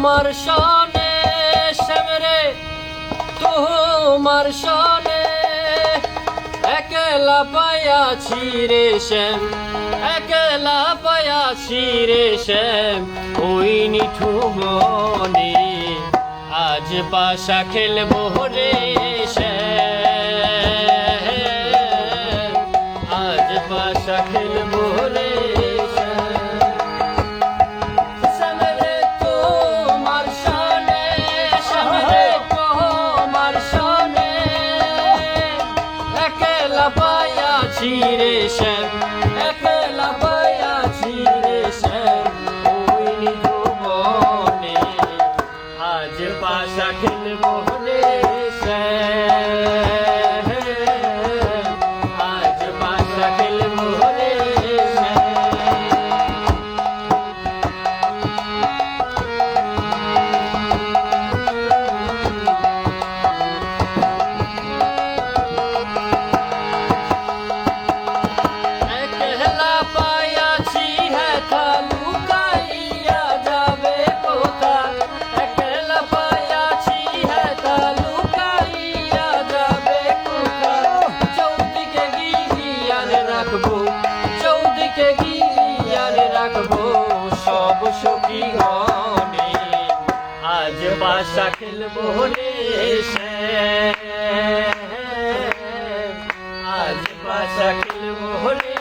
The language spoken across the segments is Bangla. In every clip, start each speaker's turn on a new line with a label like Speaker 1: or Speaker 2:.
Speaker 1: তোমার সনে শ্যামরে, তোমার সনে একলা পায়াছি রে শ্যাম, একলা পায়াছি রে শ্যাম। ওই নিঠু মনে আজ পাশা খেলব রে শ্যাম। পায়াছি রে শ্যাম সব সখী গনে আজ বাসা খেলব রে। আজ বাসা খেলব রে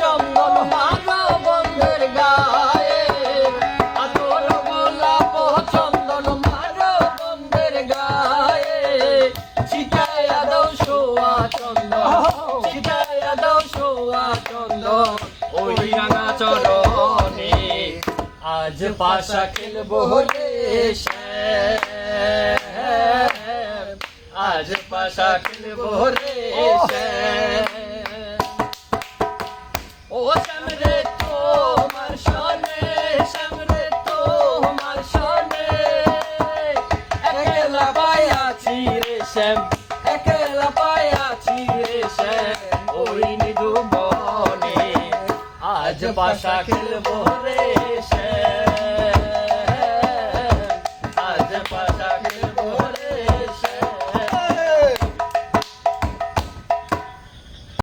Speaker 1: চন্দন মারো সোয়া চন্দন ওই রাঙা চরণে আজ পাশা খেলব শ্যাম। আজ পাশা খেলব শ্যাম। ও শ্যামরে তোমার সনে শ্যামরে তোমার পায়াছি রে পাশা খেলব রে।